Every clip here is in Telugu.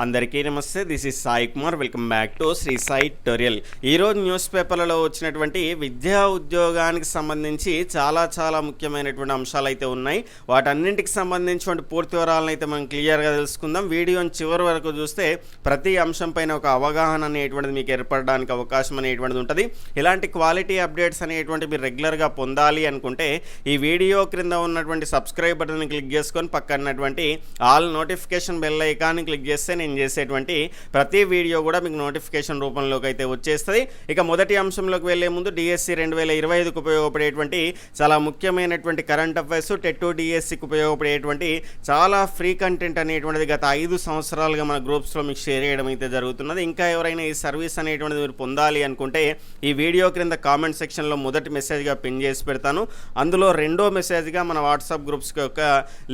అందరికీ నమస్తే this is Sai Kumar. Welcome back to Sri Sai tutorial ఈరోజు న్యూస్ పేపర్లలో వచ్చినటువంటి విద్యా ఉద్యోగానికి సంబంధించి చాలా చాలా ముఖ్యమైనటువంటి అంశాలు అయితే ఉన్నాయి. వాటన్నింటికి సంబంధించినటువంటి పూర్తి వివరాలను అయితే మనం క్లియర్గా తెలుసుకుందాం. వీడియోని చివరి వరకు చూస్తే ప్రతి అంశం పైన ఒక అవగాహన అనేటువంటిది మీకు ఏర్పడడానికి అవకాశం అనేటువంటిది ఉంటుంది. ఇలాంటి క్వాలిటీ అప్డేట్స్ అనేటువంటి మీరు రెగ్యులర్గా పొందాలి అనుకుంటే ఈ వీడియో క్రింద ఉన్నటువంటి సబ్స్క్రైబ్ బటన్ క్లిక్ చేసుకొని పక్కనటువంటి ఆల్ నోటిఫికేషన్ బెల్ ఐకాన్ని క్లిక్ చేస్తే నేను చేసేటువంటి ప్రతి వీడియో కూడా మీకు నోటిఫికేషన్ రూపంలోకి అయితే వచ్చేస్తుంది. ఇక మొదటి అంశంలోకి వెళ్ళే ముందు డిఎస్సి రెండు వేల ఇరవై ఐదుకు ఉపయోగపడేటువంటి చాలా ముఖ్యమైనటువంటి కరెంట్ అఫైర్స్ టెట్ డిఎస్సికి ఉపయోగపడేటువంటి చాలా ఫ్రీ కంటెంట్ అనేటువంటిది గత ఐదు సంవత్సరాలుగా మన గ్రూప్స్లో మీకు షేర్ చేయడం అయితే జరుగుతున్నది. ఇంకా ఎవరైనా ఈ సర్వీస్ అనేటువంటిది మీరు పొందాలి అనుకుంటే ఈ వీడియో క్రింద కామెంట్ సెక్షన్లో మొదటి మెసేజ్గా పిన్ చేసి పెడతాను. అందులో రెండో మెసేజ్గా మన వాట్సాప్ గ్రూప్స్ యొక్క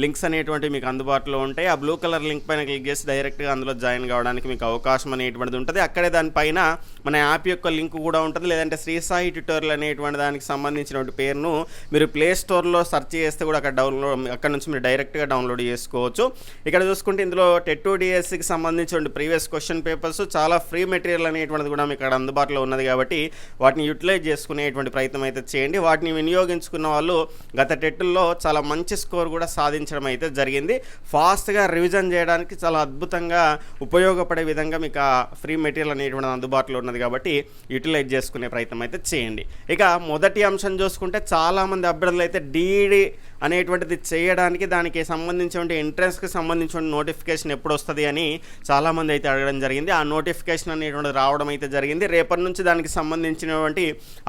లింక్స్ అనేటువంటివి మీకు అందుబాటులో ఉంటాయి. ఆ బ్లూ కలర్ లింక్ పైన క్లిక్ చేసి డైరెక్ట్గా అందులో జాయిన్ కావడానికి మీకు అవకాశం అనేటువంటిది ఉంటుంది. అక్కడే దానిపైన మన యాప్ యొక్క లింక్ కూడా ఉంటుంది. లేదంటే శ్రీ సాయి ట్యూటోరియల్ అనేటువంటి దానికి సంబంధించినటువంటి పేరును మీరు ప్లే స్టోర్లో సెర్చ్ చేస్తే కూడా అక్కడ డౌన్లోడ్ అక్కడ నుంచి మీరు డైరెక్ట్గా డౌన్లోడ్ చేసుకోవచ్చు. ఇక్కడ చూసుకుంటే ఇందులో టెట్టు డిఎస్సికి సంబంధించిన ప్రీవియస్ క్వశ్చన్ పేపర్స్ చాలా ఫ్రీ మెటీరియల్ అనేటువంటిది కూడా మీకు అక్కడ అందుబాటులో ఉన్నది కాబట్టి వాటిని యూటిలైజ్ చేసుకునేటువంటి ప్రయత్నం అయితే చేయండి. వాటిని వినియోగించుకున్న వాళ్ళు గత టెట్టుల్లో చాలా మంచి స్కోర్ కూడా సాధించడం అయితే జరిగింది. ఫాస్ట్గా రివిజన్ చేయడానికి చాలా అద్భుతంగా ఉపయోగపడే విధంగా మీకు ఆ ఫ్రీ మెటీరియల్ అనేటువంటి అందుబాటులో ఉన్నది కాబట్టి యూటిలైజ్ చేసుకునే ప్రయత్నం అయితే చేయండి. ఇక మొదటి అంశం చూసుకుంటే చాలామంది అభ్యర్థులు అయితే డీడీ అనేటువంటిది చేయడానికి దానికి సంబంధించిన ఎంట్రన్స్కి సంబంధించిన నోటిఫికేషన్ ఎప్పుడు వస్తుంది అని చాలామంది అయితే అడగడం జరిగింది. ఆ నోటిఫికేషన్ అనేటువంటిది రావడం అయితే జరిగింది. రేపటి నుంచి దానికి సంబంధించినటువంటి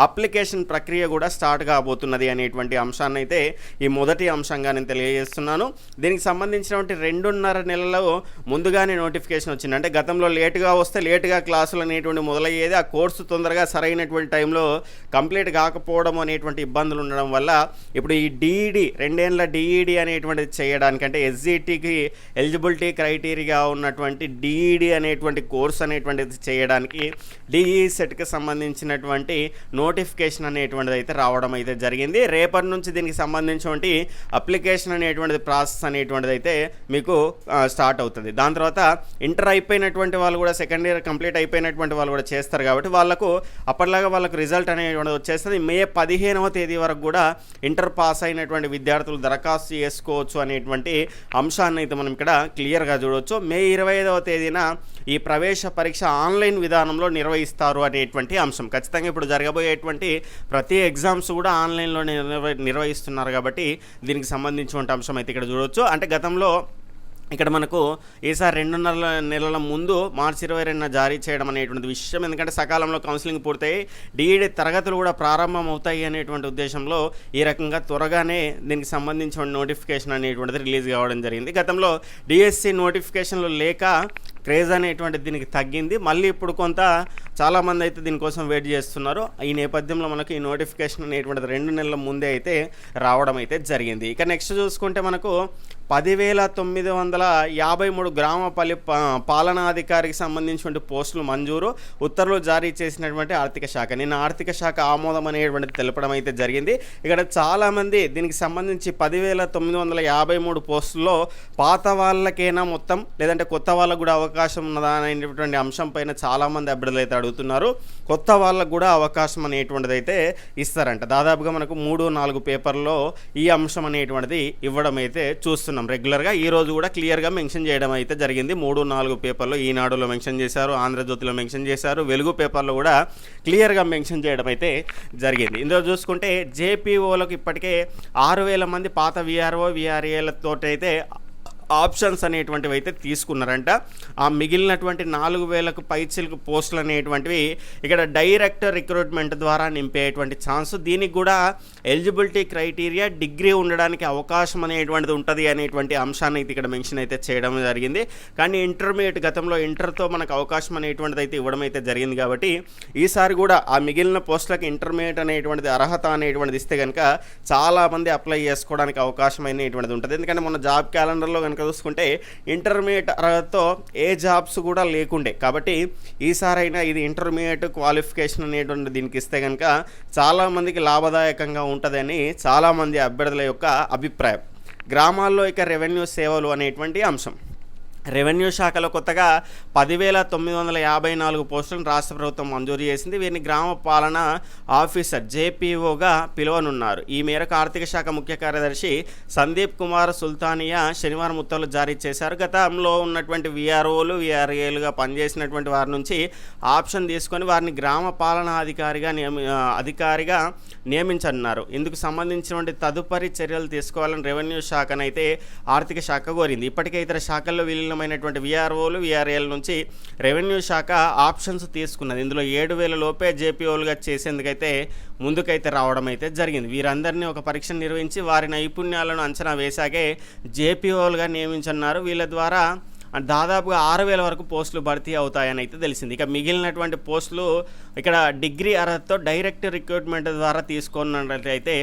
అప్లికేషన్ ప్రక్రియ కూడా స్టార్ట్ కాబోతున్నది అనేటువంటి అంశాన్ని అయితే ఈ మొదటి అంశంగా నేను తెలియజేస్తున్నాను. దీనికి సంబంధించినటువంటి రెండున్నర నెలలో ముందుగానే నోటిఫికేషన్ వచ్చింది. అంటే గతంలో లేటుగా వస్తే లేటుగా క్లాసులు అనేటువంటి మొదలయ్యేది. ఆ కోర్సు తొందరగా సరైనటువంటి టైంలో కంప్లీట్ కాకపోవడం అనేటువంటి ఇబ్బందులు ఉండడం వల్ల ఇప్పుడు ఈ డీఈడి రెండేళ్ళ డిఈడి అనేటువంటిది చేయడానికి అంటే ఎస్జిటికి ఎలిజిబిలిటీ క్రైటీరియా ఉన్నటువంటి డిఈడి అనేటువంటి కోర్స్ అనేటువంటిది చేయడానికి డిఈ సెట్కి సంబంధించినటువంటి నోటిఫికేషన్ అనేటువంటిది అయితే రావడం అయితే జరిగింది. రేపటి నుంచి దీనికి సంబంధించినటువంటి అప్లికేషన్ అనేటువంటిది ప్రాసెస్ అనేటువంటిది అయితే మీకు స్టార్ట్ అవుతుంది. దాని తర్వాత ఇంటర్ అయిపోయినటువంటి వాళ్ళు కూడా సెకండ్ ఇయర్ కంప్లీట్ అయిపోయినటువంటి వాళ్ళు కూడా చేస్తారు కాబట్టి వాళ్ళకు అప్పటిలాగా వాళ్ళకు రిజల్ట్ అనేటువంటిది వచ్చేస్తుంది. మే పదిహేనవ తేదీ వరకు కూడా ఇంటర్ పాస్ అయినటువంటి విద్యార్థులు దరఖాస్తు చేసుకోవచ్చు అనేటువంటి అంశాన్ని అయితే మనం ఇక్కడ క్లియర్గా చూడవచ్చు మే ఇరవై ఐదవ తేదీన ఈ ప్రవేశ పరీక్ష ఆన్లైన్ విధానంలో నిర్వహిస్తారు అనేటువంటి అంశం. ఖచ్చితంగా ఇప్పుడు జరగబోయేటువంటి ప్రతి ఎగ్జామ్స్ కూడా ఆన్లైన్లో నిర్వ నిర్వహిస్తున్నారు కాబట్టి దీనికి సంబంధించిన అంశం అయితే ఇక్కడ చూడవచ్చు అంటే గతంలో ఇక్కడ మనకు ఈసారి రెండున్నర నెలల ముందు మార్చి ఇరవై రెండున జారీ చేయడం అనేటువంటి విషయం. ఎందుకంటే సకాలంలో కౌన్సిలింగ్ పూర్తయి డిఈడి తరగతులు కూడా ప్రారంభం అవుతాయి అనేటువంటి ఉద్దేశంలో ఈ రకంగా త్వరగానే దీనికి సంబంధించిన నోటిఫికేషన్ అనేటువంటిది రిలీజ్ కావడం జరిగింది. గతంలో డిఎస్సి నోటిఫికేషన్లు లేక క్రేజ్ అనేటువంటిది దీనికి తగ్గింది. మళ్ళీ ఇప్పుడు కొంత చాలామంది అయితే దీనికోసం వెయిట్ చేస్తున్నారు. ఈ నేపథ్యంలో మనకు ఈ నోటిఫికేషన్ అనేటువంటిది రెండు నెలల ముందే అయితే రావడం అయితే జరిగింది. ఇక నెక్స్ట్ చూసుకుంటే మనకు పదివేల తొమ్మిది వందల యాభై మూడు గ్రామ పలి పాలనాధికారికి సంబంధించినటువంటి పోస్టులు మంజూరు ఉత్తర్వులు జారీ చేసినటువంటి ఆర్థిక శాఖ. నిన్న ఆర్థిక శాఖ ఆమోదం అనేటువంటిది తెలపడం అయితే జరిగింది. ఇక్కడ చాలామంది దీనికి సంబంధించి పదివేల తొమ్మిది వందల యాభై మూడు పోస్టుల్లో పాత వాళ్ళకైనా మొత్తం లేదంటే కొత్త వాళ్ళకు కూడా అవకాశం ఉన్నదా అనేటువంటి అంశం పైన చాలామంది అభ్యర్థులు అయితే అడుగుతున్నారు. కొత్త వాళ్ళకు కూడా అవకాశం అనేటువంటిది అయితే ఇస్తారంట. దాదాపుగా మనకు మూడు నాలుగు పేపర్లో ఈ అంశం అనేటువంటిది ఇవ్వడం అయితే చేస్తున్నాం రెగ్యులర్గా ఈ రోజు కూడా క్లియర్గా మెన్షన్ చేయడం అయితే జరిగింది. మూడు నాలుగు పేపర్లో ఈనాడులో మెన్షన్ చేశారు ఆంధ్రజ్యోతిలో మెన్షన్ చేశారు. వెలుగు పేపర్లో కూడా క్లియర్గా మెన్షన్ చేయడం అయితే జరిగింది. ఇందులో చూసుకుంటే జేపీఓలకు ఇప్పటికే ఆరు వేల మంది పాత విఆర్ఓ విఆర్ఏలతో అయితే ఆప్షన్స్ అనేటువంటివి అయితే తీసుకున్నారంట. ఆ మిగిలినటువంటి నాలుగు వేలకు పైచిలకు పోస్టులు అనేటువంటివి ఇక్కడ డైరెక్టర్ రిక్రూట్మెంట్ ద్వారా నింపేటువంటి ఛాన్స్. దీనికి కూడా ఎలిజిబిలిటీ క్రైటీరియా డిగ్రీ ఉండడానికి అవకాశం అనేటువంటిది ఉంటుంది అనేటువంటి అంశాన్ని అయితే ఇక్కడ మెన్షన్ అయితే చేయడం జరిగింది. కానీ ఇంటర్మీడియట్ గతంలో ఇంటర్తో మనకు అవకాశం అనేటువంటిది అయితే ఇవ్వడం అయితే జరిగింది కాబట్టి ఈసారి కూడా ఆ మిగిలిన పోస్టులకు ఇంటర్మీడియట్ అనేటువంటిది అర్హత అనేటువంటిది ఇస్తే కనుక చాలామంది అప్లై చేసుకోవడానికి అవకాశం అనేటువంటిది ఉంటుంది. ఎందుకంటే మన జాబ్ క్యాలెండర్లో కనుక చూసుకుంటే ఇంటర్మీడియట్ అర్హతతో ఏ జాబ్స్ కూడా లేకుండే. కాబట్టి ఈసారైనా ఇది ఇంటర్మీడియట్ క్వాలిఫికేషన్ అనేటువంటి దీనికి ఇస్తే కనుక చాలామందికి లాభదాయకంగా ఉంటుందని చాలామంది అభ్యర్థుల యొక్క అభిప్రాయం. గ్రామాల్లో ఇక రెవెన్యూ సేవలు అనేటువంటి అంశం. రెవెన్యూ శాఖలో కొత్తగా పదివేల తొమ్మిది వందల యాభై నాలుగు పోస్టులను రాష్ట్ర ప్రభుత్వం మంజూరు చేసింది. వీరిని గ్రామ పాలన ఆఫీసర్ జేపీఓగా పిలువనున్నారు. ఈ మేరకు ఆర్థిక శాఖ ముఖ్య కార్యదర్శి సందీప్ కుమార్ సుల్తానియా శనివారం ఉత్తర్వులు జారీ చేశారు. గతంలో ఉన్నటువంటి విఆర్ఓలు విఆర్ఏలుగా పనిచేసినటువంటి వారి నుంచి ఆప్షన్ తీసుకొని వారిని గ్రామ పాలనా అధికారిగా నియమి అధికారిగా నియమించనున్నారు. ఇందుకు సంబంధించినటువంటి తదుపరి చర్యలు తీసుకోవాలని రెవెన్యూ శాఖనైతే ఆర్థిక శాఖ కోరింది. ఇప్పటికే ఇతర శాఖల్లో సంబంధమైనటువంటి విఆర్ఓలు విఆర్ఏల నుంచి రెవెన్యూ శాఖ ఆప్షన్స్ తీసుకున్నది. ఇందులో ఏడు వేల లోపే జేపీఓలుగా చేసేందుకైతే ముందుకైతే రావడం అయితే జరిగింది. వీరందరినీ ఒక పరీక్ష నిర్వహించి వారి నైపుణ్యాలను అంచనా వేశాకే జేపీఓలుగా నియమించన్నారు వీళ్ళ ద్వారా దాదాపుగా ఆరు వేల వరకు పోస్టులు భర్తీ అవుతాయని అయితే తెలిసింది. ఇక మిగిలినటువంటి పోస్టులు ఇక్కడ డిగ్రీ అర్హతతో డైరెక్ట్ రిక్రూట్మెంట్ ద్వారా తీసుకున్నట్లయితే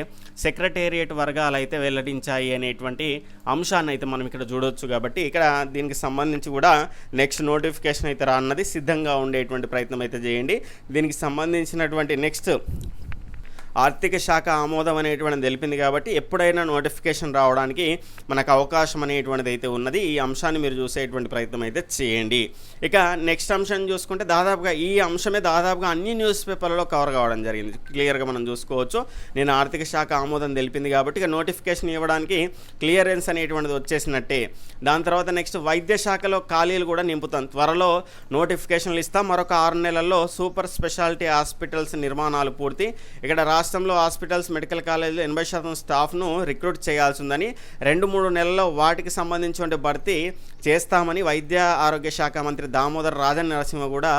సెక్రటేరియట్ వర్గాలు అయితే వెల్లడించాయి అనేటువంటి అంశాన్ని అయితే మనం ఇక్కడ చూడొచ్చు కాబట్టి ఇక్కడ దీనికి సంబంధించి కూడా నెక్స్ట్ నోటిఫికేషన్ అయితే రాన్నది సిద్ధంగా ఉండేటువంటి ప్రయత్నం అయితే చేయండి. దీనికి సంబంధించినటువంటి నెక్స్ట్ ఆర్థిక శాఖ ఆమోదం అనేటువంటిది తెలిపింది కాబట్టి ఎప్పుడైనా నోటిఫికేషన్ రావడానికి మనకు అవకాశం అనేటువంటిది అయితే ఉన్నది. ఈ అంశాన్ని మీరు చూసేటువంటి ప్రయత్నం అయితే చేయండి. ఇక నెక్స్ట్ అంశం చూసుకుంటే దాదాపుగా ఈ అంశమే దాదాపుగా అన్ని న్యూస్ పేపర్లలో కవర్ కావడం జరిగింది. క్లియర్గా మనం చూసుకోవచ్చు. నేను ఆర్థిక శాఖ ఆమోదం తెలిపింది కాబట్టి ఇక నోటిఫికేషన్ ఇవ్వడానికి క్లియరెన్స్ అనేటువంటిది వచ్చేసినట్టే. దాని తర్వాత నెక్స్ట్ వైద్య శాఖలో ఖాళీలు కూడా నింపుతాం. త్వరలో నోటిఫికేషన్లు ఇస్తాం. మరొక ఆరు నెలల్లో సూపర్ స్పెషాలిటీ హాస్పిటల్స్ నిర్మాణాలు పూర్తి. ఇక్కడ రాష్ట్రంలో హాస్పిటల్స్ మెడికల్ కాలేజీలో ఎనభై శాతం స్టాఫ్ను రిక్రూట్ చేయాల్సి ఉందని రెండు మూడు నెలల్లో వాటికి సంబంధించిన భర్తీ చేస్తామని వైద్య ఆరోగ్య శాఖ మంత్రి దామోదర్ రాజన్ నరసింహ కూడా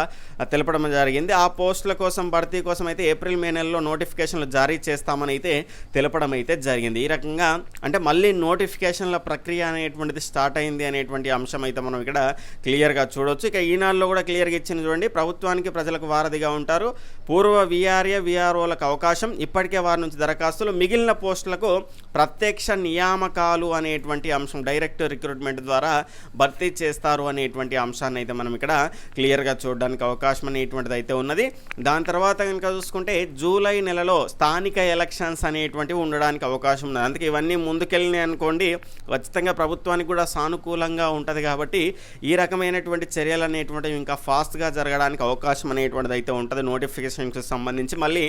తెలపడం జరిగింది. ఆ పోస్టుల కోసం భర్తీ కోసం అయితే ఏప్రిల్ మే నెలలో నోటిఫికేషన్లు జారీ చేస్తామని అయితే తెలపడం అయితే జరిగింది. ఈ రకంగా అంటే మళ్ళీ నోటిఫికేషన్ల ప్రక్రియ అనేటువంటిది స్టార్ట్ అయింది అనేటువంటి అంశం అయితే మనం ఇక్కడ క్లియర్గా చూడవచ్చు ఇక ఈనాడులో కూడా క్లియర్గా ఇచ్చిన చూడండి. ప్రభుత్వానికి ప్రజలకు వారధిగా ఉంటారు. పూర్వ విఆర్ఏ విఆర్ఓలకు అవకాశం ఇప్పటికే వారి నుంచి దరఖాస్తులు. మిగిలిన పోస్టులకు ప్రత్యక్ష నియామకాలు అనేటువంటి అంశం డైరెక్ట్ రిక్రూట్మెంట్ ద్వారా భర్తీ చేస్తారు అనేటువంటి అంశాన్ని అయితే మనం ఇక్కడ క్లియర్గా చూడడానికి అవకాశం అనేటువంటిది అయితే ఉన్నది. దాని తర్వాత కనుక చూసుకుంటే జూలై నెలలో స్థానిక ఎలక్షన్స్ అనేటువంటివి ఉండడానికి అవకాశం ఉన్నది. అందుకే ఇవన్నీ ముందుకెళ్ళినాయి అనుకోండి ఖచ్చితంగా ప్రభుత్వానికి కూడా సానుకూలంగా ఉంటుంది కాబట్టి ఈ రకమైనటువంటి చర్యలు అనేటువంటివి ఇంకా ఫాస్ట్గా జరగడానికి అవకాశం అనేటువంటిది అయితే ఉంటుంది. నోటిఫికేషన్కి సంబంధించి మళ్ళీ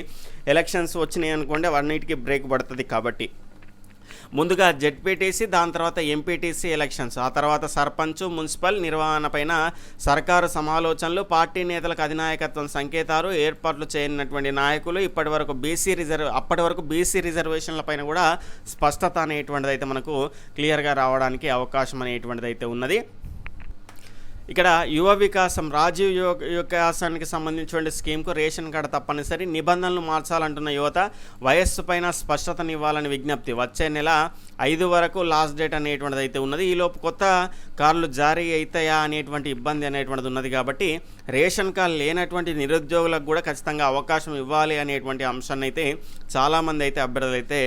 ఎలక్షన్స్ వచ్చినాయి అనుకోండి అవన్నిటికీ బ్రేక్ పడుతుంది కాబట్టి. ముందుగా జెడ్పీటీసీ దాని తర్వాత ఎంపీటీసీ ఎలక్షన్స్. ఆ తర్వాత సర్పంచ్ మున్సిపల్ నిర్వహణపైన సర్కారు సమాలోచనలు పార్టీ నేతలకు అధినాయకత్వం సంకేతాలు ఏర్పాట్లు చేయనటువంటి నాయకులు ఇప్పటి వరకు బీసీ రిజర్వ్ అప్పటి వరకు బీసీ రిజర్వేషన్ల పైన కూడా స్పష్టత అనేటువంటిది అయితే మనకు క్లియర్గా రావడానికి అవకాశం అనేటువంటిది అయితే ఉన్నది. ఇక్కడ యువ వికాసం రాజీవ్ యువ వికాసానికి సంబంధించిన స్కీమ్కు రేషన్ కార్డు తప్పనిసరి. నిబంధనలు మార్చాలంటున్న యువత వయస్సు పైన స్పష్టతనివ్వాలని విజ్ఞప్తి. వచ్చే నెల ఐదు వరకు లాస్ట్ డేట్ అనేటువంటిది అయితే ఉన్నది ఈలోపు కొత్త కార్లు జారీ అవుతాయా అనేటువంటి ఇబ్బంది అనేటువంటిది ఉన్నది కాబట్టి రేషన్ కార్డు లేనటువంటి నిరుద్యోగులకు కూడా ఖచ్చితంగా అవకాశం ఇవ్వాలి అనేటువంటి అంశాన్ని అయితే చాలామంది అయితే అభ్యర్థులు అయితే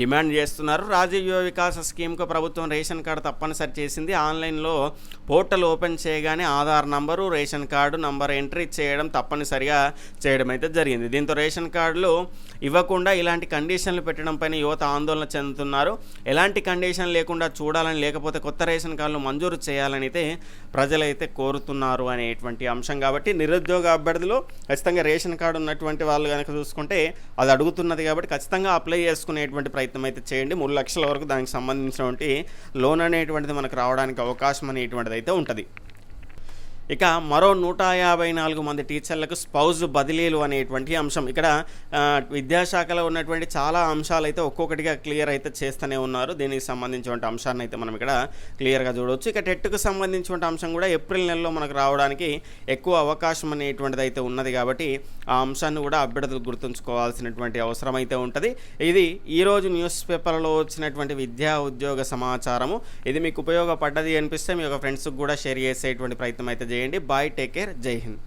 డిమాండ్ చేస్తున్నారు. రాజీవ్ యువ వికాస స్కీమ్కు ప్రభుత్వం రేషన్ కార్డు తప్పనిసరి చేసింది. ఆన్లైన్లో పోర్టల్ ఓపెన్ చేయగానే Aadhaar number ration card number entry చేయడం తప్పనిసరిగా చేయడం అయితే జరిగింది. దీంతో రేషన్ కార్డులు ఇవ్వకుండా ఇలాంటి కండిషన్లు పెట్టడం పైన యువత ఆందోళన చెందుతున్నారు. ఎలాంటి కండిషన్ లేకుండా చూడాలని లేకపోతే కొత్త రేషన్ కార్డులు మంజూరు చేయాలని అయితే ప్రజలైతే కోరుతున్నారు అనేటువంటి అంశంగా కాబట్టి నిరుద్యోగ అభ్యర్థులు ఖచ్చితంగా రేషన్ కార్డు ఉన్నటువంటి వాళ్ళు కనుక చూసుకుంటే అది అడుగుతున్నది కాబట్టి ఖచ్చితంగా అప్లై చేసుకునేటువంటి ప్రయత్నం అయితే చేయండి. మూడు లక్షల వరకు దానికి సంబంధించినటువంటి లోన్ అనేటువంటిది మనకు రావడానికి అవకాశం అనేటువంటిది అయితే ఉంటుంది. ఇక మరో నూట యాభై నాలుగు మంది టీచర్లకు స్పౌజ్ బదిలీలు అనేటువంటి అంశం. ఇక్కడ విద్యాశాఖలో ఉన్నటువంటి చాలా అంశాలు అయితే ఒక్కొక్కటిగా క్లియర్ అయితే చేస్తూనే ఉన్నారు. దీనికి సంబంధించిన అంశాన్ని అయితే మనం ఇక్కడ క్లియర్గా చూడవచ్చు ఇక టెట్కు సంబంధించిన అంశం కూడా ఏప్రిల్ నెలలో మనకు రావడానికి ఎక్కువ అవకాశం అనేటువంటిది అయితే ఉన్నది కాబట్టి ఆ అంశాన్ని కూడా అభ్యర్థులు గుర్తుంచుకోవాల్సినటువంటి అవసరం అయితే ఉంటుంది. ఇది ఈరోజు న్యూస్ పేపర్లో వచ్చినటువంటి విద్యా ఉద్యోగ సమాచారము. ఇది మీకు ఉపయోగపడ్డది అనిపిస్తే మీ యొక్క ఫ్రెండ్స్కి కూడా షేర్ చేసేటువంటి ప్రయత్నం అయితే చేయండి. Bye take care. జై హింద్.